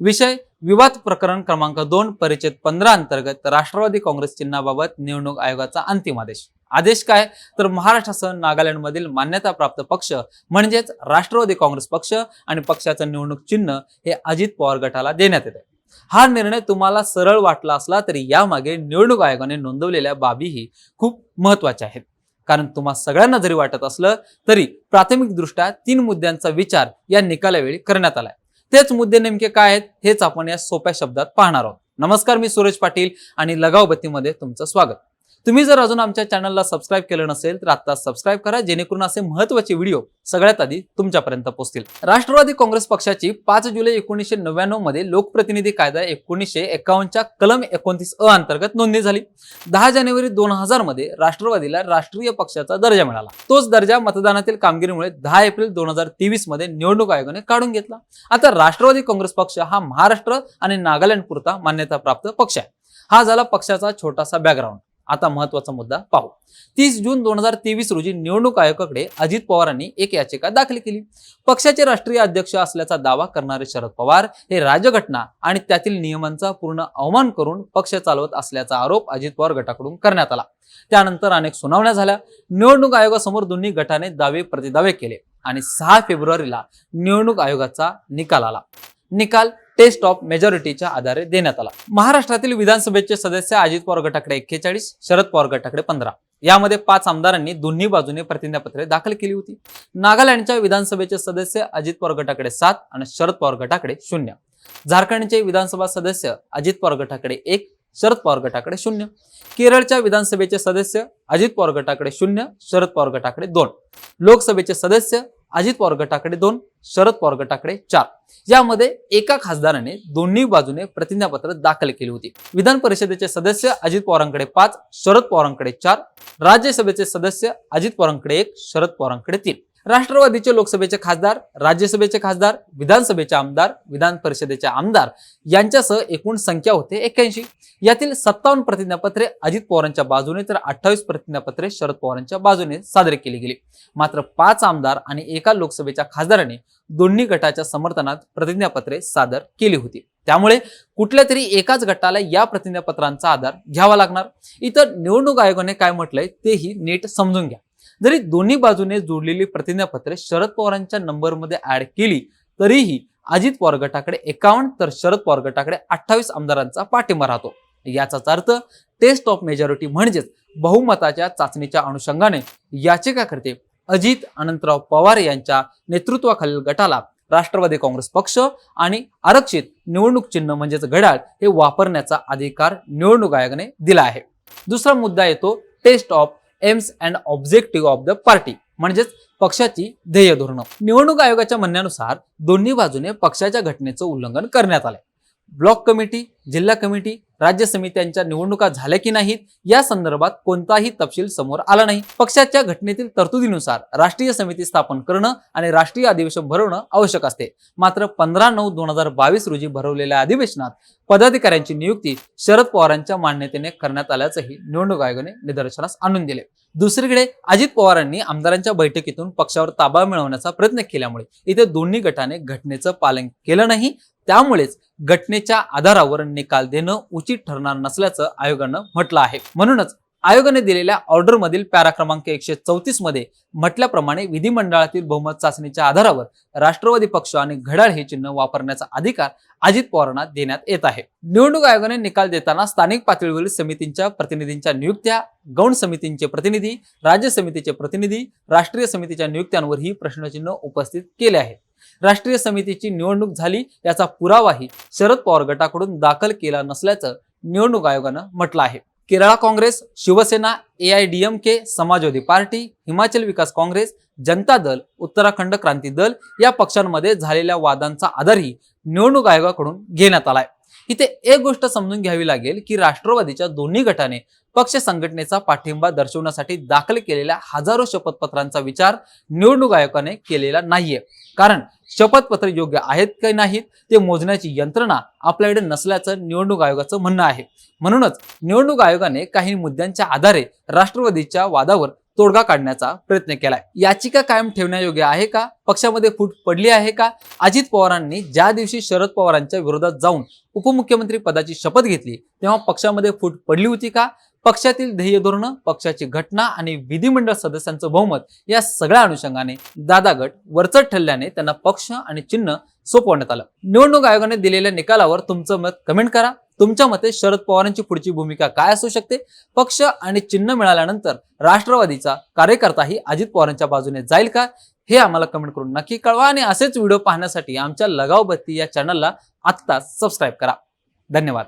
विषय विवाद प्रकरण क्रमांक दोन परिचित पंधरा अंतर्गत राष्ट्रवादी काँग्रेस चिन्हाबाबत निवडणूक आयोगाचा अंतिम आदेश. आदेश काय? तर महाराष्ट्रासह नागालँडमधील मान्यताप्राप्त पक्ष म्हणजेच राष्ट्रवादी काँग्रेस पक्ष आणि पक्षाचं निवडणूक चिन्ह हे अजित पवार गटाला देण्यात येते हा निर्णय तुम्हाला सरळ वाटला असला तरी यामागे निवडणूक आयोगाने नोंदवलेल्या बाबीही खूप महत्त्वाच्या आहेत. कारण तुम्हा सगळ्यांना जरी वाटत असलं तरी प्राथमिकदृष्ट्या तीन मुद्द्यांचा विचार या निकालावेळी करण्यात आलाय. तेच मुद्दे नेमके काय आहेत हेच आपण या सोप्या शब्दात पाहणार आहोत. नमस्कार मी सूरज पाटील आणि लगावबत्तीमध्ये तुमचं स्वागत. तुम्ही जर अजून आमच्या चॅनलला सबस्क्राईब केलं नसेल तर आता सबस्क्राईब करा जेणेकरून असे महत्त्वाचे व्हिडिओ सगळ्यात आधी तुमच्यापर्यंत पोहोचतील. राष्ट्रवादी काँग्रेस पक्षाची पाच जुलै एकोणीसशे नव्याण्णवमध्ये लोकप्रतिनिधी कायदा एकोणीसशे एकावन्नच्या कलम एकोणतीस अ अंतर्गत नोंदणी झाली. दहा जानेवारी दोन हजारमध्ये राष्ट्रवादीला राष्ट्रीय पक्षाचा दर्जा मिळाला. तोच दर्जा मतदानातील कामगिरीमुळे दहा एप्रिल दोन हजार तेवीसमध्ये निवडणूक आयोगाने काढून घेतला. आता राष्ट्रवादी काँग्रेस पक्ष हा महाराष्ट्र आणि नागालँड पुरता मान्यताप्राप्त पक्ष आहे. हा झाला पक्षाचा छोटासा बॅकग्राऊंड आता महत्त्वाचा मुद्दा पाहू. तीस जून दोन हजार तेवीस रोजी निवडणूक आयोगाकडे अजित पवारांनी एक याचिका दाखल केली. पक्षाचे राष्ट्रीय अध्यक्ष असल्याचा दावा करणारे शरद पवार हे राजघटना आणि त्यातील नियमांचा पूर्ण अवमान करून पक्ष चालवत असल्याचा आरोप अजित पवार गटाकडून करण्यात आला. त्यानंतर अनेक सुनावण्या झाल्या. निवडणूक आयोगासमोर दोन्ही गटाने दावे प्रतिदावे केले आणि सहा फेब्रुवारीला निवडणूक आयोगाचा निकाल आला. निकाल टेस्ट ऑफ मेजॉरिटीच्या आधारे देण्यात आला. महाराष्ट्रातील विधानसभेचे सदस्य अजित पवार गटाकडे एक्केचाळीस शरद पवार गटाकडे पंधरा. यामध्ये पाच आमदारांनी दोन्ही बाजूने प्रतिज्ञापत्रे दाखल केली होती. नागालँडच्या विधानसभेचे सदस्य अजित पवार गटाकडे सात आणि शरद पवार गटाकडे शून्य. झारखंडचे विधानसभा सदस्य अजित पवार गटाकडे एक शरद पवार गटाकडे शून्य. केरळच्या विधानसभेचे सदस्य अजित पवार गटाकडे शून्य शरद पवार गटाकडे दोन. लोकसभेचे सदस्य अजित पवार गटाकडे दोन शरद पवार गटाकडे चार. यामध्ये एका खासदाराने दोन्ही बाजूने प्रतिज्ञापत्र दाखल केली होती. विधान परिषदेचे सदस्य अजित पवारांकडे पाच शरद पवारांकडे चार राज्यसभेचे सदस्य अजित पवारांकडे एक शरद पवारांकडे तीन. राष्ट्रवादीचे लोकसभेचे खासदार राज्यसभेचे खासदार विधानसभेचे आमदार विधान परिषदेचे आमदार यांच्यासह एकूण संख्या होते एक्क्याऐंशी. यातील सत्तावन्न प्रतिज्ञापत्रे अजित पवारांच्या बाजूने तर अठ्ठावीस प्रतिज्ञापत्रे शरद पवारांच्या बाजूने सादर केली गेली. मात्र पाच आमदार आणि एका लोकसभेच्या खासदाराने दोन्ही गटाच्या समर्थनात प्रतिज्ञापत्रे सादर केली होती. त्यामुळे कुठल्या तरी एकाच गटाला या प्रतिज्ञापत्रांचा आधार घ्यावा लागणार? इथं निवडणूक आयोगाने काय म्हटलंय तेही नीट समजून घ्या. जरी दोन्ही बाजूने जोडलेली प्रतिज्ञापत्रे शरद पवारांच्या नंबरमध्ये ऍड केली तरीही अजित पवार गटाकडे एकावन्न तर शरद पवार गटाकडे अठ्ठावीस आमदारांचा पाठिंबा राहतो. याचाच अर्थ टेस्ट ऑफ मेजॉरिटी म्हणजेच बहुमताच्या चाचणीच्या अनुषंगाने याचिकाकर्ते अजित अनंतराव पवार यांच्या नेतृत्वाखालील गटाला राष्ट्रवादी काँग्रेस पक्ष आणि आरक्षित निवडणूक चिन्ह म्हणजेच घड्याळ हे वापरण्याचा अधिकार निवडणूक आयोगाने दिला आहे. दुसरा मुद्दा येतो test of aims and objective of the party म्हणजेच पक्षाची ध्येय धोरणं. निवडणूक आयोगाच्या म्हणण्यानुसार दोन्ही बाजूने पक्षाच्या घटनेचं उल्लंघन करण्यात आलंय. ब्लॉक कमिटी जिल्हा कमिटी राज्य समित्यांच्या निवडणुका झाल्या की नाहीत या संदर्भात कोणताही तपशील समोर आला नाही. पक्षाच्या घटनेतील तरतुदीनुसार राष्ट्रीय समिती स्थापन करणं आणि राष्ट्रीय अधिवेशन भरवणं आवश्यक असते. मात्र पंधरा नऊ दोन हजार बावीस रोजी भरवलेल्या अधिवेशनात पदाधिकाऱ्यांची नियुक्ती शरद पवारांच्या मान्यतेने करण्यात आल्याचंही निवडणूक आयोगाने निदर्शनास आणून दिले. दुसरीकडे अजित पवारांनी आमदारांच्या बैठकीतून पक्षावर ताबा मिळवण्याचा प्रयत्न केल्यामुळे इथे दोन्ही गटाने घटनेचं पालन केलं नाही. त्यामुळेच घटनेच्या आधारावर निकाल देणं उचित ठरणार नसल्याचं आयोगानं म्हटलं आहे. म्हणूनच आयोगाने दिलेल्या ऑर्डरमधील पॅरा क्रमांक एकशे चौतीसमध्ये म्हटल्याप्रमाणे विधिमंडळातील बहुमत चाचणीच्या आधारावर राष्ट्रवादी पक्ष आणि घड्याळ हे चिन्ह वापरण्याचा अधिकार अजित पवारांना देण्यात येत आहे. निवडणूक आयोगाने निकाल देताना स्थानिक पातळीवरील समितींच्या प्रतिनिधींच्या नियुक्त्या गौण समितींचे प्रतिनिधी राज्य समितीचे प्रतिनिधी राष्ट्रीय समितीच्या नियुक्त्यांवरही प्रश्नचिन्ह उपस्थित केले आहे. राष्ट्रीय समितीची निवडणूक झाली याचा पुरावाही शरद पवार गटाकडून दाखल केला नसल्याचं निवडणूक आयोगानं म्हटलं आहे. केरळा काँग्रेस शिवसेना एआयडीएमके समाजवादी पार्टी हिमाचल विकास काँग्रेस जनता दल उत्तराखंड क्रांती दल या पक्षांमध्ये झालेल्या वादांचा आधारही निवडणूक आयोगाकडून घेण्यात आलाय. इथे एक गोष्ट समजून घ्यावी लागेल की राष्ट्रवादीच्या दोन्ही गटाने पक्ष संघटनेचा पाठिंबा दर्शवण्यासाठी दाखल केलेल्या हजारो शपथपत्रांचा विचार निवडणूक आयोगाने केलेला नाहीये. कारण शपथपत्र योग्य आहेत की नाहीत ते मोजण्याची यंत्रणा आपल्याकडे नसल्याचं निवडणूक आयोगाचं म्हणणं आहे. म्हणूनच निवडणूक आयोगाने काही मुद्द्यांच्या आधारे राष्ट्रवादीच्या वादावर तोडगा काढण्याचा प्रयत्न केलाय. याचिका कायम ठेवण्यायोग्य आहे का? पक्षामध्ये फूट पडली आहे का? अजित पवारांनी ज्या दिवशी शरद पवारांच्या विरोधात जाऊन उपमुख्यमंत्री पदाची शपथ घेतली तेव्हा पक्षामध्ये फूट पडली होती का? पक्षातील ध्येय धोरणं पक्षाची घटना आणि विधिमंडळ सदस्यांचं बहुमत या सगळ्या अनुषंगाने दादा गट वरचढ ठरल्याने त्यांना पक्ष आणि चिन्ह सोपवण्यात आलं. निवडणूक आयोगाने दिलेल्या निकालावर तुमचं मत कमेंट करा. तुमच्या मते शरद पवारांची पुढची भूमिका काय असू शकते? पक्ष आणि चिन्ह मिळाल्यानंतर राष्ट्रवादीचा कार्यकर्ताही अजित पवारांच्या बाजूने जाईल का? हे आम्हाला कमेंट करून नक्की कळवा आणि असेच व्हिडिओ पाहण्यासाठी आमच्या लगाव बत्ती या चॅनलला आत्ताच सबस्क्राईब करा. धन्यवाद.